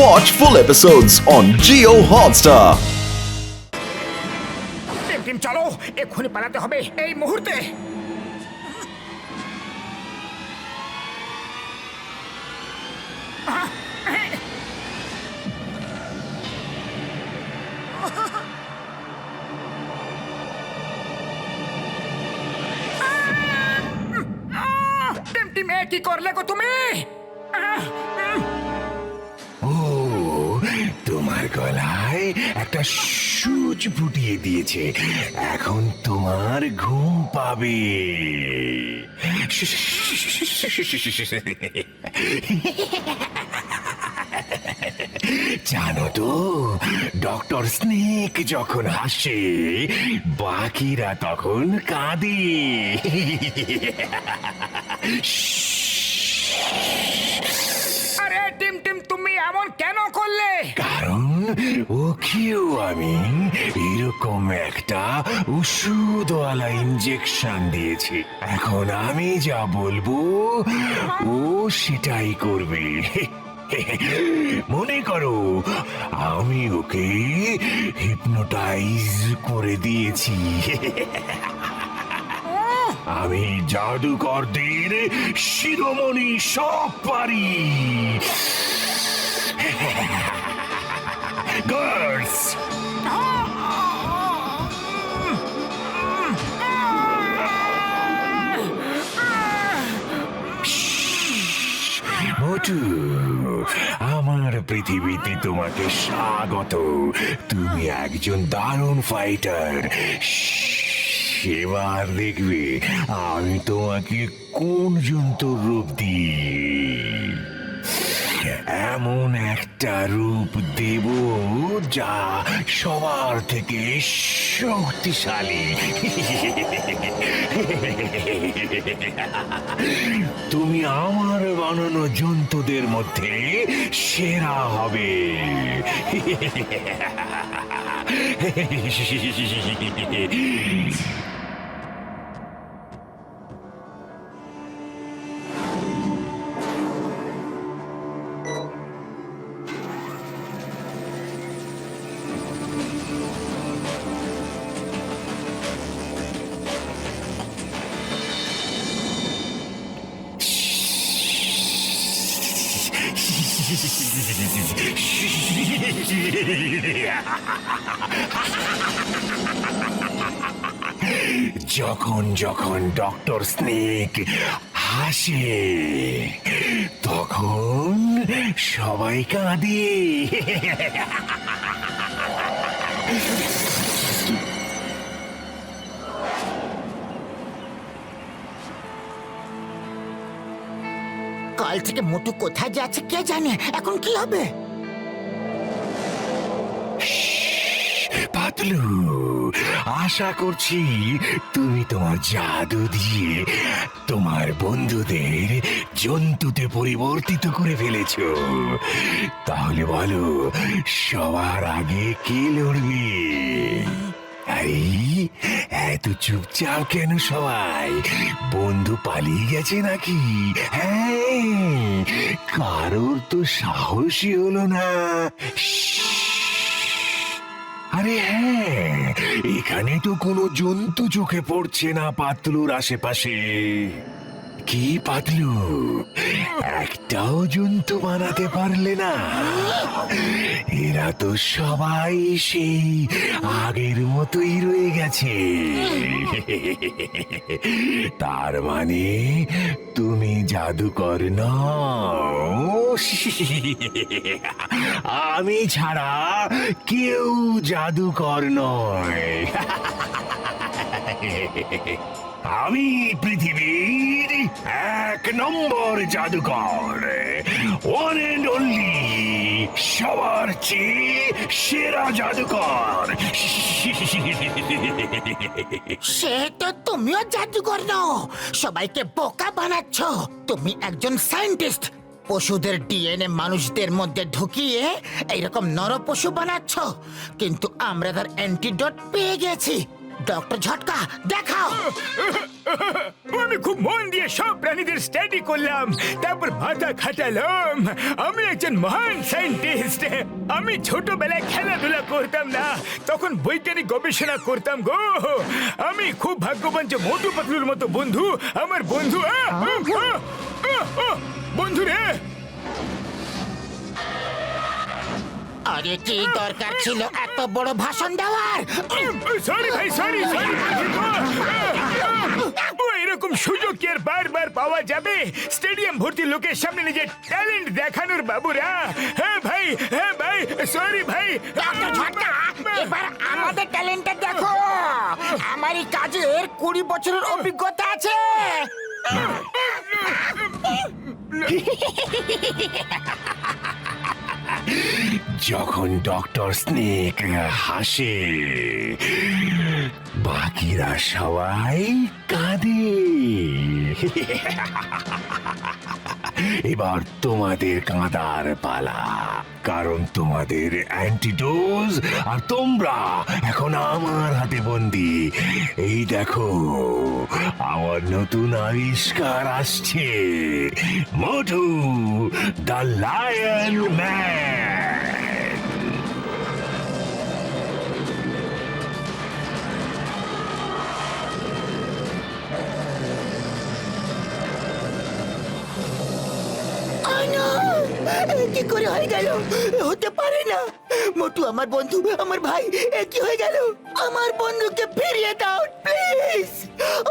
Watch full episodes on Geo Hotstar. Team চলো। এক্ষুনি পালাতে হবে, এই মুহূর্তে। টিম কি করলে গো তুমি? তোমার গলায় একটা সুচ ফুটিয়ে দিয়েছে। এখন তোমার ঘুম পাবে। জানো তো ডক্টর স্নেক যখন হাসে বাকিরা তখন কাঁদে। আরে টিম টিম তুমি এমন কেন করলে? ওকেও আমি। এরকম একটা ওষুধওয়ালা ইঞ্জেকশন দিয়েছি। এখন আমি যা বলব ও সেটাই করবে। মনে করো আমি ওকে হিপনোটাইজ করে দিয়েছি। আমি জাদুকরদের শিরোমণি সব পারি। গার্ডস মোটু আমার পৃথিবীতে তোমাকে স্বাগত। তুমি একজন দারুণ ফাইটার এবার দেখবে আমি তোমাকে কোন জন্তুর রূপ দিই। এমন একটা রূপ দেব যা সবার থেকে শক্তিশালী। তুমি আমার বানানো জন্তুদের মধ্যে সেরা হবে। যখন যখন ডক্টর স্নেক হাসে, তখন সবাই কাঁদে। কাল থেকে মোটু কোথায় যাচ্ছে কে জানে? এখন কি হবে? পাতলু। আশা করছি তুমি তোমার জাদু দিয়ে তোমার বন্ধুদের জন্তুতে পরিবর্তিত করে ফেলেছ। তাহলে বলো, সবার আগে কে লড়বে? এত চুপচাপ কেন সবাই? বন্ধু পালিয়ে গেছে নাকি? হ্যাঁ কারোর তো সাহসী হলো না। আরে হ্যাঁ এখানে তো কোনো জন্তু চোখে পড়ছে না পাতলুর আশেপাশে। কি পাতলু? একটাও জন্তু বানাতে পারলে না। এরা তো সবাই সেই আগের মতোই রয়ে গেছে। তার মানে তুমি জাদুকর আমি ছাড়া কেউ জাদুকর নয়। আমি পৃথিবীর এক নম্বর জাদুকর ওয়ান এন্ড অনলি সবার চেয়ে সেরা জাদুকর সে তো তুমিও জাদুকর নও। সবাইকে বোকা বানাচ্ছ। তুমি একজন সায়েন্টিস্ট। পশুদের ডিএনএ মানুষদের মধ্যে ঢুকিয়ে এইরকম নর পশু বানাচ্ছ। কিন্তু আমরা তার অ্যান্টিডট পেয়ে গেছি। ডক্টর ঝটকা, দেখাও। আমি খুব মন দিয়ে সব প্রাণীদের স্টাডি করলাম, তারপর মাথা খাটালাম। আমি একজন মহান সায়েন্টিস্ট আমি ছোটবেলায় খেলাধুলা করতাম না, তখন বৈজ্ঞানিক গবেষণা করতাম গো। আমি খুব ভাগ্যবান যে মোটু পাতলুর মতো বন্ধু, আমার বন্ধু বন্ধু রে। আরে কি দরকার ছিল? এত বড় ভাষণ দেওয়ার? সরি ভাই সরি সরি এরকম সুযোগ কি আর বারবার পাওয়া যাবে? স্টেডিয়াম ভর্তি লোকের সামনে নিজের ট্যালেন্ট দেখানোর বাবুরা। হ্যাঁ ভাই হ্যাঁ ভাই সরি ভাই। এবার আমাদের ট্যালেন্টটা দেখো। আমারই কাজের কুড়ি বছরের অভিজ্ঞতা আছে। যখন ডক্টর স্নেক হাসে, বাকিরা সবাই কাঁদে। এবার তোমাদের কাঁদার পালা, কারণ তোমাদের অ্যান্টিডোজ আর তোমরা এখন আমার হাতে বন্দি। এই দেখো আমার নতুন আবিষ্কার আসছে। Motu the lion man. কি করে হয়ে গেল? হতে পারে না। মোটু, আমার বন্ধু, আমার ভাই এ কি হয়ে গেল। আমার বন্ধুকে ফিরিয়ে দাও, প্লিজ।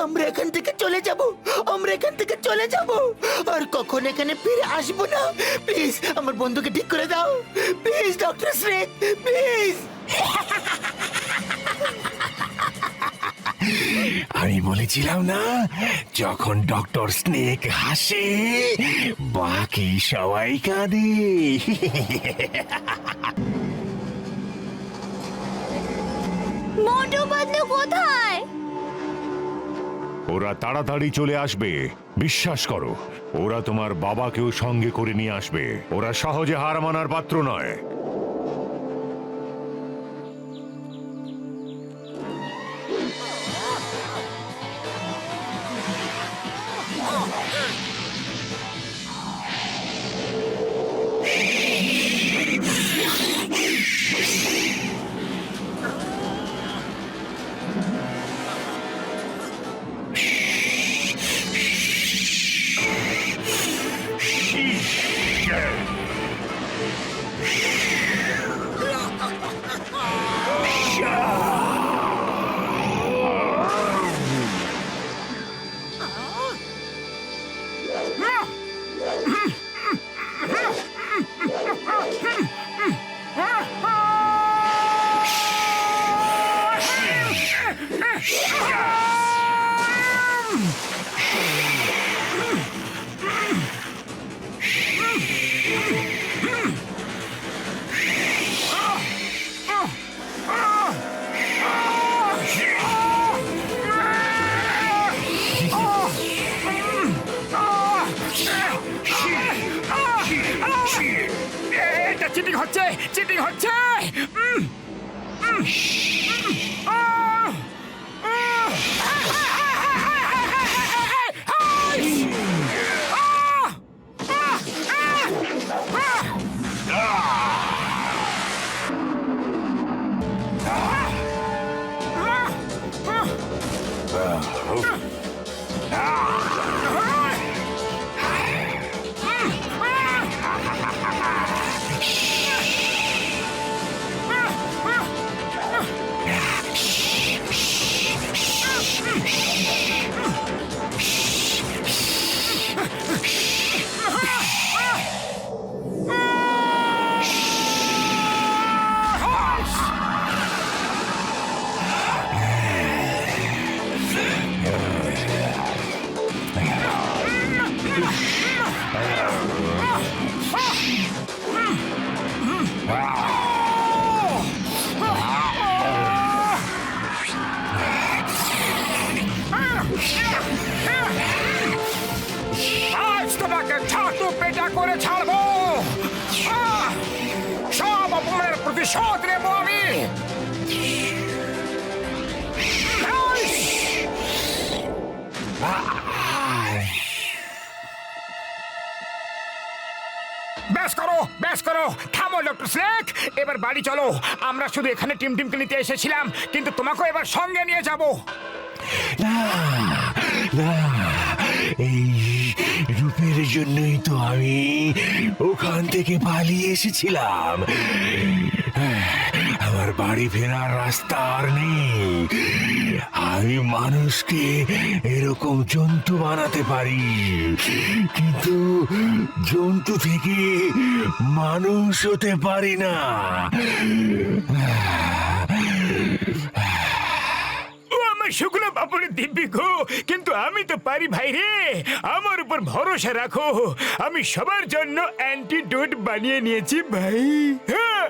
আমরা এখান থেকে চলে যাব, আমরা এখান থেকে চলে যাব। আর কখন এখানে ফিরে আসব না? প্লিজ, আমার বন্ধুকে ঠিক করে দাও। Please, doctor শ্রেক please. আমি বলেছিলাম না যখন ডক্টর স্নেক হাসে বাকি সবাই কাঁদে। মোটু পাতলু কোথায়? ওরা তাড়াতাড়ি চলে আসবে। বিশ্বাস করো ওরা তোমার বাবাকেও সঙ্গে করে নিয়ে আসবে। ওরা সহজে হার মানার পাত্র নয়। 헛제! 찌딩 헛제! 음! 음! 음! 아! 아! 아! 아! 아! 아! 아! 아! তোমাকে ছাতু পেটা করে ছাড়বো। সব অপমানের প্রতিশোধ নেব আমি। ব্যাস করো ব্যাস করো। থামো, ডক্টর স্নেক। এবার বাড়ি চলো। আমরা শুধু এখানে টিম টিমকে নিতে এসেছিলাম, কিন্তু তোমাকেও এবার সঙ্গে নিয়ে যাব। রূপের জন্যই তো আমি ওখান থেকে পালিয়ে এসেছিলাম। আমার বাড়ি ফেরার রাস্তা আর নেই। আমি মানুষকে এরকম জন্তু বানাতে পারি। কিন্তু জন্তু থেকে মানুষ হতে পারি না। শুকনো পাপড়ে দিব্যি গো কিন্তু আমি তো পারি ভাই রে আমার উপর ভরসা রাখো। আমি সবার জন্য অ্যান্টিডোট বানিয়ে নিয়েছি ভাই। হ্যাঁ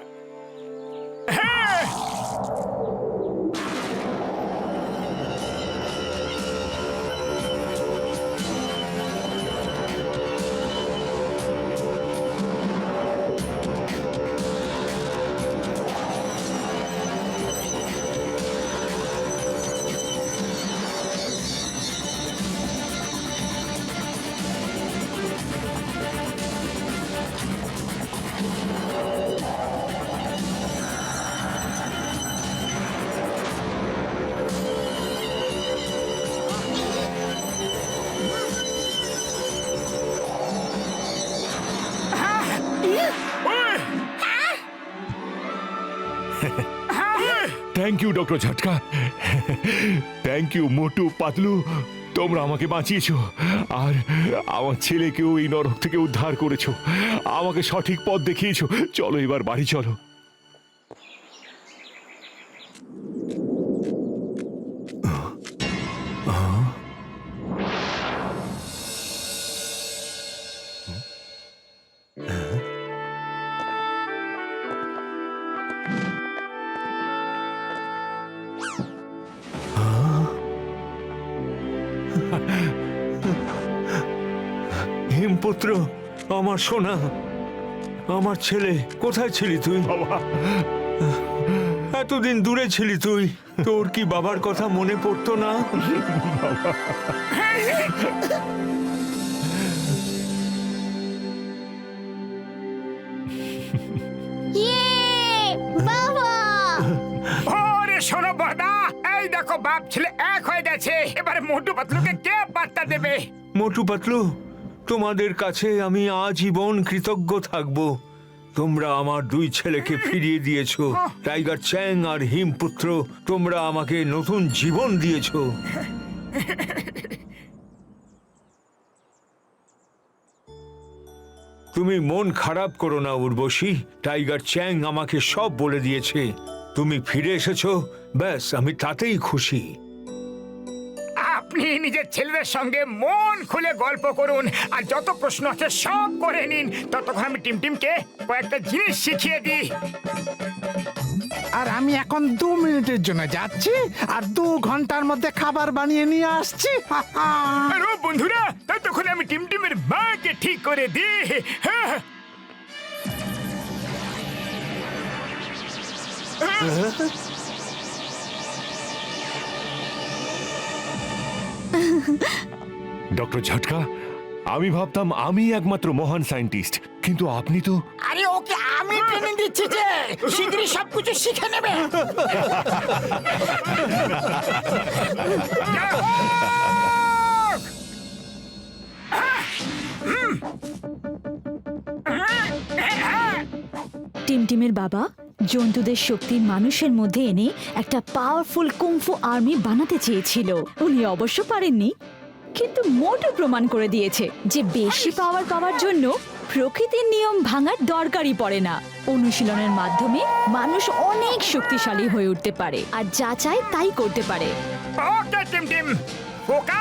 thank you doctor Jhatka thank you Motu Patlu তোমরা আমাকে বাঁচিয়েছো। আর আমার ছেলেকেও এই নরক থেকে উদ্ধার করেছ। আমাকে সঠিক পথ দেখিয়েছো। চলো এবার বাড়ি চলো। হিমপুত্র আমার সোনা আমার ছেলে কোথায় ছিলি তুই? বাবা। এতদিন দূরে ছিলি তুই তোর কি বাবার কথা মনে পড়তো না? বাবা। ওরে শোনো বদা এই দেখো বাপ ছেলে এক হয়ে গেছে এবারে মোটু পাতলুকে কে পাত্তা দেবে? মোটু পাতলু তোমাদের কাছে আমি আজীবন কৃতজ্ঞ থাকব। তোমরা আমার দুই ছেলেকে ফিরিয়ে দিয়েছ, টাইগার চ্যাং আর হিমপুত্র। তোমরা আমাকে নতুন জীবন দিয়েছ। তুমি মন খারাপ করো না, উর্বশী। টাইগার চ্যাং আমাকে সব বলে দিয়েছে। তুমি ফিরে এসেছ, ব্যাস, আমি তাতেই খুশি। ছেলেদের সঙ্গে মন খুলে গল্প করুন আর যত প্রশ্ন আছে সব করে নিন। ততক্ষণ আমি টিম টিমকে কয়েকটা জিনিস শিখিয়ে দিই। আর আমি এখন দু মিনিটের জন্য যাচ্ছি আর দু ঘণ্টার মধ্যে খাবার বানিয়ে নিয়ে আসছি। আর ও বন্ধুরা ততক্ষণ আমি টিম টিমের মাকে ঠিক করে দিই। হ্যাঁ ডক্টর ঝটকা আমি ভাবতাম আমি একমাত্র মহান সায়েন্টিস্ট কিন্তু আপনি তো আরে ওকে আমি ট্রেনিং দিচ্ছি যে শীঘ্রই সবকিছু শিখে নেবে! টিমটিমের বাবা জন্তুদের শক্তি মানুষের মধ্যে এনে একটা পাওয়ারফুল কুংফু আর্মি বানাতে চেয়েছিল। উনি অবশ্য পারেননি, কিন্তু মোটু প্রমাণ করে দিয়েছে যে বেশি পাওয়ার পাওয়ার জন্য প্রকৃতির নিয়ম ভাঙার দরকারই পড়ে না। অনুশীলনের মাধ্যমে মানুষ অনেক শক্তিশালী হয়ে উঠতে পারে, আর যা চায় তাই করতে পারে। ওকে